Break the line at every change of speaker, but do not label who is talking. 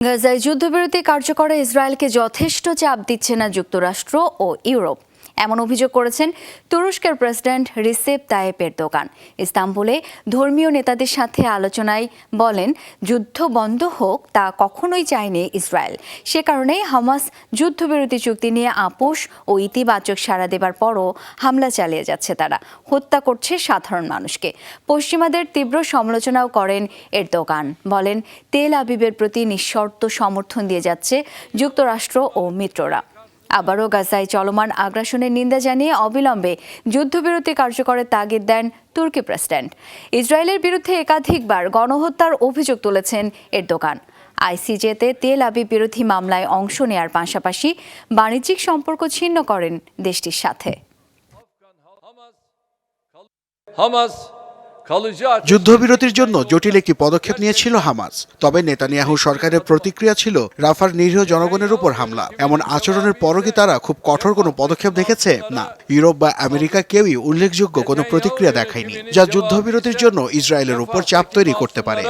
গাজায় যুদ্ধবিরতি কার্যকরে ইসরায়েলকে যথেষ্ট চাপ দিচ্ছে না যুক্তরাষ্ট্র ও ইউরোপ। এমন অভিযোগ করেছেন তুরস্কের প্রেসিডেন্ট রিসেপ তায়েপের দোকান। ইস্তাম্বুলে ধর্মীয় নেতাদের সাথে আলোচনায় বলেন, যুদ্ধ বন্ধ হোক, তা কখনোই চায়নি ইসরায়েল। সে কারণে হামাস যুদ্ধবিরতি চুক্তি নিয়ে আপোষ ও ইতিবাচক সাড়া দেবার পরও হামলা চালিয়ে যাচ্ছে তারা। হত্যা করছে সাধারণ মানুষকে। পশ্চিমাদের তীব্র সমালোচনাও করেন এর দোকান বলেন, তেল আবিবের প্রতি নিঃশর্ত সমর্থন দিয়ে যাচ্ছে যুক্তরাষ্ট্র ও মিত্ররা। আবারও গাজায় চলমান আগ্রাসনের নিন্দা জানিয়ে অবিলম্বে যুদ্ধবিরতি কার্যকরের তাগিদ দেন তুর্কি প্রেসিডেন্ট। ইসরায়েলের বিরুদ্ধে একাধিকবার গণহত্যার অভিযোগ তুলেছেন এর দোকান আইসিজেতে তেল আবি বিরোধী মামলায় অংশ নেয়ার পাশাপাশি বাণিজ্যিক সম্পর্ক ছিন্ন করেন দেশটির সাথে।
ateş
যুদ্ধবিরতির জন্য জটিল একটি পদক্ষেপ নিয়েছিল হামাস। তবে নেতানিয়াহু সরকারের প্রতিক্রিয়া ছিল রাফার নিরীহ জনগণের উপর হামলা। এমন আচরণের পরও কি তারা খুব কঠোর কোনো পদক্ষেপ দেখেছে? না ইউরোপ বা আমেরিকা কেউই উল্লেখযোগ্য কোনো প্রতিক্রিয়া দেখায়নি যা যুদ্ধবিরতির জন্য ইসরায়েলের উপর চাপ তৈরি করতে পারে।